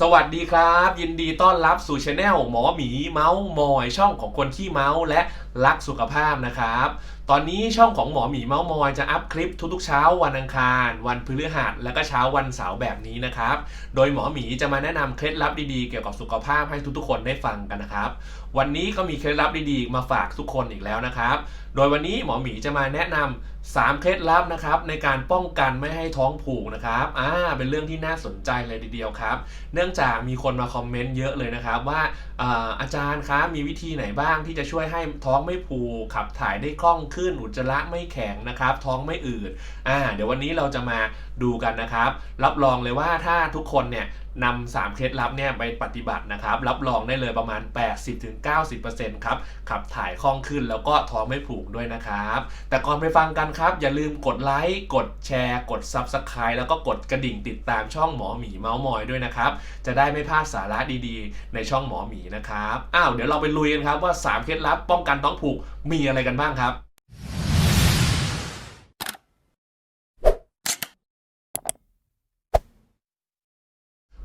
สวัสดีครับ ยินดีต้อนรับสู่ช anel หมอหมีเมาส์มอยช่องของคนขี้เมาส์และ รักสุขภาพนะครับ ตอนนี้ช่องของหมอหมีเมาส์มอยจะอัพคลิปทุกๆเช้าวันอังคาร วันพฤหัสและก็เช้าวันเสาร์แบบนี้นะครับ โดยหมอหมีจะมาแนะนำเคล็ดลับดีๆเกี่ยวกับสุขภาพให้ทุกๆคนได้ฟังกันนะครับ วันนี้ก็มีเคล็ดลับดีๆ มาฝากทุกคนอีกแล้วนะครับ โดยวันนี้หมอหมีจะมาแนะนำ3เคล็ดลับนะครับในการป้องกันไม่ให้ท้องผูกนะครับอ่าเป็นเรื่องที่น่าสนใจเลยทีเดียวครับ เนื่องจากมีคนมาคอมเมนต์เยอะเลยนะครับว่าอ่าอาจารย์ครับมีวิธีไหนบ้างที่จะช่วยให้ท้องไม่ผูกขับถ่ายได้คล่องขึ้นอุจจาระไม่แข็งนะครับ ท้องไม่อืดอ่าเดี๋ยววันนี้เราจะมาดูกันนะครับ รับรองเลยว่าถ้าทุกคนเนี่ยนำสามเคล็ดลับเนี่ยไปปฏิบัตินะครับ รับรองได้เลยประมาณ 80-90%ครับ ขับถ่ายคล่องขึ้นแล้วก็ท้องไม่ผูกด้วยนะครับ แต่ก่อนไปฟังกันครับ อย่าลืมกดไลค์ กดแชร์ กด Subscribe แล้วก็กดกระดิ่งติดตามช่องหมอหมีเมาส์มอยด้วยนะครับ จะได้ไม่พลาดสาระดีๆ ในช่องหมอหมีนะครับ อ้าวเดี๋ยวเราไปลุยกันครับว่า 3 เคล็ดลับป้องกันท้องผูกมีอะไรกันบ้างครับ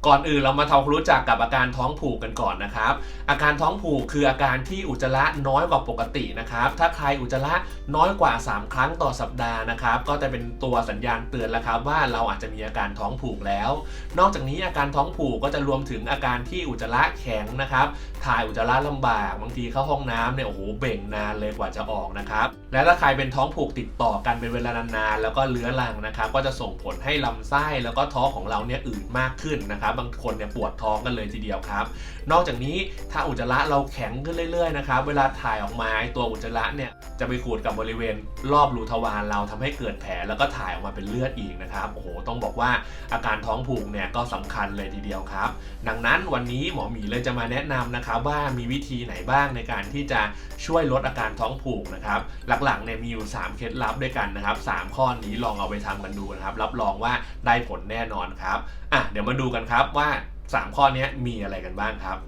ก่อนอื่นเรามาทำความรู้จักกับอาการท้องผูกกันก่อนนะครับ อาการท้องผูกคืออาการที่อุจจาระน้อยกว่าปกตินะครับ ถ้าใครอุจจาระน้อยกว่า 3 ครั้งต่อสัปดาห์นะครับ ก็จะเป็นตัวสัญญาณเตือนแล้วครับว่าเราอาจจะมีอาการท้องผูกแล้ว นอกจากนี้อาการท้องผูกก็จะรวมถึงอาการที่อุจจาระแข็งนะครับถ่ายอุจจาระลำบาก บางทีเข้าห้องน้ำเนี่ยโอ้โหเบ่งนานเลยกว่าจะออกนะครับและถ้าใครเป็นท้องผูกติดต่อกันเป็นเวลานานๆแล้วก็เลื้อรังนะครับ ก็จะส่งผลให้ลำไส้แล้วก็ท้องของเราเนี่ยอืดมากขึ้นนะครับบางคนเนี่ยปวดท้องกันเลยทีเดียวครับ นอกจากนี้ถ้าอุจจาระเราแข็งขึ้นเรื่อยๆนะครับเวลาถ่ายออกมาตัวอุจจาระเนี่ยจะไปขูดกับบริเวณรอบรูทวารเราทำให้เกิดแผลแล้วก็ถ่ายออกมาเป็นเลือดอีกนะครับโอ้โหต้องบอกว่าอาการท้องผูกเนี่ยก็สำคัญเลยทีเดียวครับ ดังนั้นวันนี้หมอหมีเลยจะมาแนะนำนะครับว่ามีวิธีไหนบ้างในการที่จะช่วยลดอาการท้องผูกนะครับหลักๆเนี่ยมีอยู่ 3 เคล็ดลับด้วยกันนะครับ 3 ข้อนี้ลองเอาไปทำกันดูนะครับ รับรองว่าได้ผลแน่นอนครับอะเดี๋ยวมาดูกันครับว่า 3 ข้อนี้มีอะไรกันบ้างครับ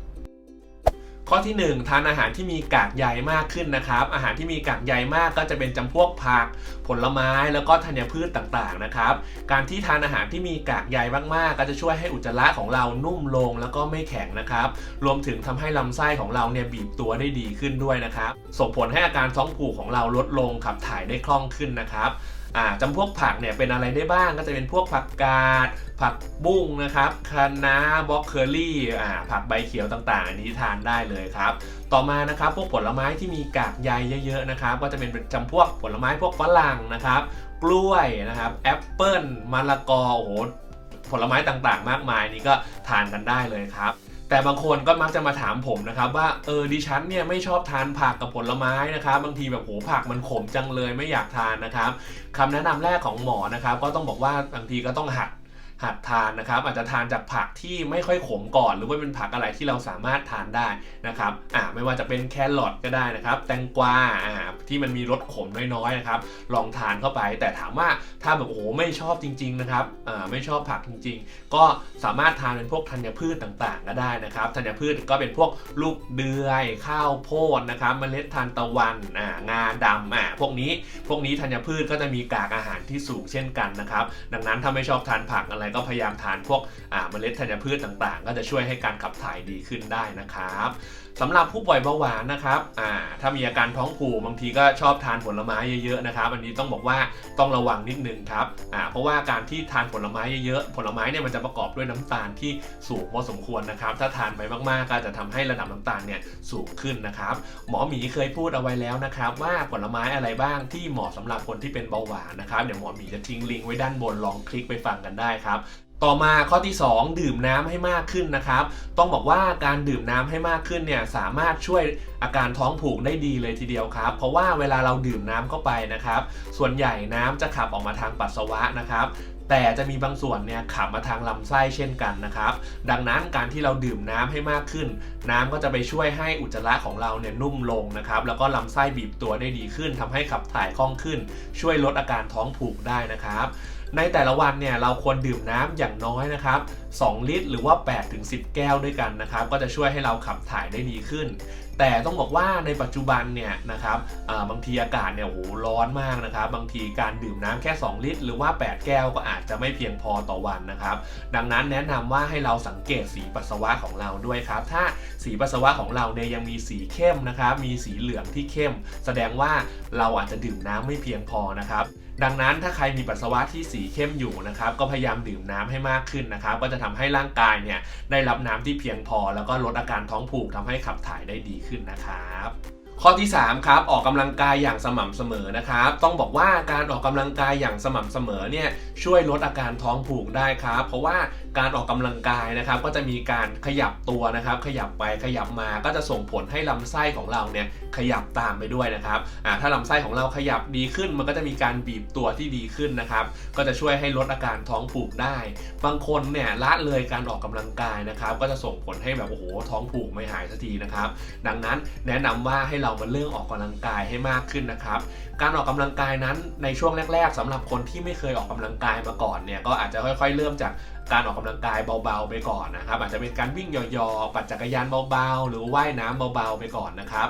ข้อที่ 1 ทานอาหารที่มีกากใยมากขึ้นนะครับ อาหารที่มีกากใยมากก็จะเป็นจำพวกผัก ผลไม้แล้วก็ธัญพืชต่างๆนะครับ การที่ทานอาหารที่มีกากใยมากๆ ก็จะช่วยให้อุจจาระของเรานุ่มลงแล้วก็ไม่แข็งนะครับ รวมถึงทำให้ลำไส้ของเราเนี่ยบีบตัวได้ดีขึ้นด้วยนะครับ ส่งผลให้อาการท้องผูกของเราลดลงขับถ่ายได้คล่องขึ้นนะครับ อ่าจำพวกผักเนี่ยเป็นอะไรได้บ้างก็จะเป็นพวกผักกาด ผักบุ้งนะครับคะน้าบล็อกเคอรี่อ่าผักใบเขียวต่างๆ อันนี้ทานได้เลยครับ ต่อมานะครับพวกผลไม้ที่มีกากใยเยอะๆนะครับ ก็จะเป็นจำพวกผลไม้พวกฝรั่งนะครับกล้วยนะครับแอปเปิลมะละกอโอ้โหผลไม้ต่างๆ มากมายนี้ก็ทานกันได้เลยครับ แต่บางคนก็มักจะมาถามผมนะครับว่าเออดิฉันเนี่ยไม่ชอบทานผักกับผลไม้นะครับบางทีแบบโหผักมันขมจังเลยไม่อยากทานนะครับคำแนะนำแรกของหมอนะครับก็ต้องบอกว่าบางทีก็ต้องหัก หัดทานนะครับอาจจะทานจากผักที่ไม่ค่อยขมก่อน หรือว่าเป็นผักอะไรที่เราสามารถทานได้นะครับอ่าไม่ว่าจะเป็นแครอทก็ได้นะครับ แตงกวาอ่าที่มันมีรสขมน้อยๆนะครับ ลองทานเข้าไป แต่ถามว่าถ้าแบบโอ้โหไม่ชอบจริง ๆนะครับอ่าไม่ชอบผักจริง ๆ ก็สามารถทานเป็นพวกธัญพืชต่างๆ ก็ได้นะครับธัญพืชก็เป็นพวกลูกเดือย ข้าวโพดนะครับเมล็ดทานตะวันอ่างาดำอ่าพวกนี้พวกนี้ธัญพืชก็จะมีกากอาหารที่สูงเช่นกันนะครับ ดังนั้นถ้าไม่ชอบทานผักอะไรก็พยายามทานพวกอ่าเมล็ดธัญพืชต่างๆ ก็จะช่วยให้การขับถ่ายดีขึ้นได้นะครับสำหรับผู้ป่วยเบาหวานนะครับอ่าถ้ามีอาการท้องผูกบางทีก็ชอบทานผลไม้เยอะๆนะครับ อันนี้ต้องบอกว่าต้องระวังนิดนึงครับอ่าเพราะว่าการที่ทานผลไม้เยอะๆ ผลไม้เนี่ยมันจะประกอบด้วยน้ำตาลที่สูงพอสมควรนะครับ ถ้าทานไปมากๆก็จจะทำให้ระดับน้ำตาลเนี่ยสูงขึ้นนะครับ หมอหมีเคยพูดเอาไว้แล้วนะครับว่าผลไม้อะไรบ้างที่เหมาะสำหรับคนที่เป็นเบาหวานนะครับ เดี๋ยวหมอหมีจะทิ้งลิงก์ไว้ด้านบนลองคลิกไปฟังกันได้ครับต่อมาข้อที่ 2 ดื่มน้ำให้มากขึ้นนะครับ ต้องบอกว่าการดื่มน้ำให้มากขึ้นเนี่ยสามารถช่วยอาการท้องผูกได้ดีเลยทีเดียวครับ เพราะว่าเวลาเราดื่มน้ำเข้าไปนะครับ ส่วนใหญ่น้ำจะขับออกมาทางปัสสาวะนะครับ แต่จะมีบางส่วนเนี่ยขับมาทางลำไส้เช่นกันนะครับ ดังนั้นการที่เราดื่มน้ำให้มากขึ้น น้ำก็จะไปช่วยให้อุจจาระของเราเนี่ยนุ่มลงนะครับแล้วก็ลำไส้บีบตัวได้ดีขึ้นทำให้ขับถ่ายคล่องขึ้น ช่วยลดอาการท้องผูกได้นะครับ ในแต่ละวันเนี่ยเราควรดื่มน้ำอย่างน้อยนะครับ 2 ลิตร หรือว่า 8-10 แก้วด้วยกันนะครับ ก็จะช่วยให้เราขับถ่ายได้ดีขึ้น แต่ต้องบอกว่าในปัจจุบันเนี่ยนะครับบางทีอากาศเนี่ยโอ้โหร้อนมากนะครับ บางทีการดื่มน้ำแค่ 2 ลิตร หรือว่า 8 แก้วก็อาจจะไม่เพียงพอต่อวันนะครับ ดังนั้นแนะนำว่าให้เราสังเกตสีปัสสาวะของเราด้วยครับ ถ้าสีปัสสาวะของเราเนี่ยยังมีสีเข้มนะครับ มีสีเหลืองที่เข้ม แสดงว่าเราอาจจะดื่มน้ำไม่เพียงพอนะครับ ดังนั้นถ้าใครมีปัสสาวะที่สีเข้มอยู่นะครับก็พยายามดื่มน้ำให้มากขึ้นนะครับก็จะทำให้ร่างกายเนี่ยได้รับน้ำที่เพียงพอ แล้วก็ลดอาการท้องผูกทำให้ขับถ่ายได้ดีขึ้นนะครับข้อที่ 3 ครับ ออกกำลังกายอย่างสม่ำเสมอนะครับ ต้องบอกว่าการออกกำลังกายอย่างสม่ำเสมอเนี่ยช่วยลดอาการท้องผูกได้ครับ เพราะว่าการออกกำลังกายนะครับก็จะมีการขยับตัวนะครับ ขยับไปขยับมาก็จะส่งผลให้ลำไส้ของเราเนี่ยขยับตามไปด้วยนะครับอ่าถ้าลำไส้ของเราขยับดีขึ้นมันก็จะมีการบีบตัวที่ดีขึ้นนะครับ ก็จะช่วยให้ลดอาการท้องผูกได้ บางคนเนี่ยละเลยการออกกำลังกายนะครับ ก็จะส่งผลให้แบบโอ้โหท้องผูกไม่หายสักทีนะครับ ดังนั้นแนะนำว่าให้เรามาเรื่องออกกำลังกายให้มากขึ้นนะครับ การออกกำลังกายนั้นในช่วงแรก ๆสำหรับคนที่ไม่เคยออกกำลังกายมาก่อนเนี่ยก็อาจจะค่อย ๆ เริ่มจาก การออกกำลังกายเบาๆไปก่อนนะครับอาจจะเป็นการวิ่งยอๆ ปั่นจักรยานเบาๆ หรือว่ายน้ำเบาๆไปก่อนนะครับ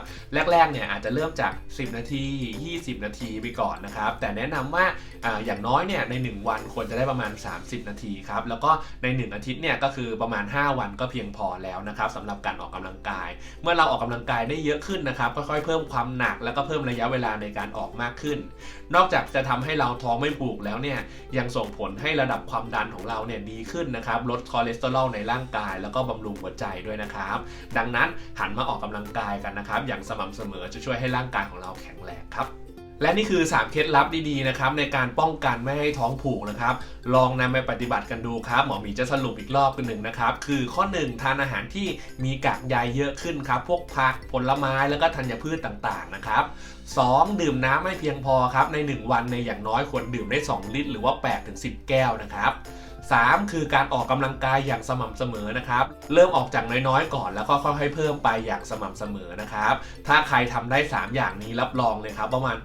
แรกๆเนี่ยอาจจะเริ่มจาก 10 นาที 20 นาทีไปก่อนนะครับแต่แนะนำว่าอย่างน้อยเนี่ยใน 1 วันควรจะได้ประมาณ 30 นาทีครับแล้วก็ใน 1 อาทิตย์เนี่ยก็คือประมาณ 5 วันก็เพียงพอแล้วนะครับสำหรับการออกกำลังกาย เมื่อเราออกกำลังกายได้เยอะขึ้นนะครับค่อยๆเพิ่มความหนักแล้วก็เพิ่มระยะเวลาในการออกมากขึ้น นอกจากจะทำให้เราท้องไม่ผูกแล้วเนี่ยยังส่งผลให้ระดับความดันของเราเนี่ยดีขึ้นนะครับลดคอเลสเตอรอลในร่างกาย แล้วก็บำรุงหัวใจด้วยนะครับ ดังนั้นหันมาออกกำลังกายกันนะครับ อย่างสม่ำเสมอจะช่วยให้ร่างกายของเราแข็งแรงครับและนี่คือ 3 เคล็ดลับดีๆนะครับในการป้องกันไม่ให้ท้องผูกนะครับ ลองนำไปปฏิบัติกันดูครับ หมอหมีจะสรุปอีกรอบกันหนึ่งนะครับ คือข้อ 1 ทานอาหารที่มีกากใยเยอะขึ้นครับ พวกผักผลไม้แล้วก็ธัญพืชต่างๆนะครับ 2. ดื่มน้ำไม่เพียงพอครับ ใน 1 วันในอย่างน้อยควรดื่มได้ 2 ลิตร หรือว่า8-10 แก้วนะครับ 3. คือการออกกำลังกายอย่างสม่ำเสมอนะครับ เริ่มออกจากน้อยๆ ก่อนแล้วก็ค่อยๆเพิ่มไปอย่างสม่ำเสมอนะครับ ถ้าใครทำได้ 3 อย่างนี้รับรองเลยครับประมาณ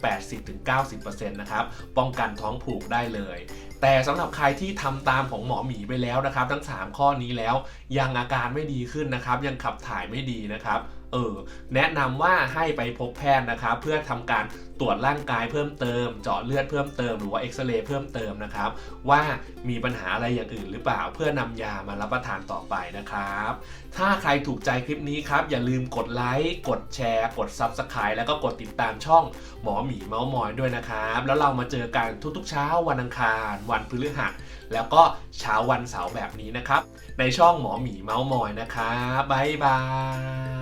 80-90%นะครับป้องกันท้องผูกได้เลย แต่สำหรับใครที่ทำตามของหมอหมีไปแล้วนะครับ ทั้ง 3 ข้อนี้แล้วยังอาการไม่ดีขึ้นนะครับ ยังขับถ่ายไม่ดีนะครับ เออแนะนำว่าให้ไปพบแพทย์นะครับเพื่อทำการตรวจร่างกายเพิ่มเติม เจาะเลือดเพิ่มเติมหรือว่าเอ็กซเรย์เพิ่มเติมนะครับ ว่ามีปัญหาอะไรอย่างอื่นหรือเปล่า เพื่อนำยามารับประทานต่อไปนะครับ ถ้าใครถูกใจคลิปนี้ครับ อย่าลืมกดไลค์กดแชร์ กด Subscribe แล้วก็กดติดตามช่องหมอหมีเมาส์มอยด้วยนะครับ แล้วเรามาเจอกันทุกๆเช้าวันอังคาร วันพฤหัสแล้วก็เช้าวันเสาร์แบบนี้นะครับ ในช่องหมอหมีเมาส์มอยนะครับบ๊ายบาย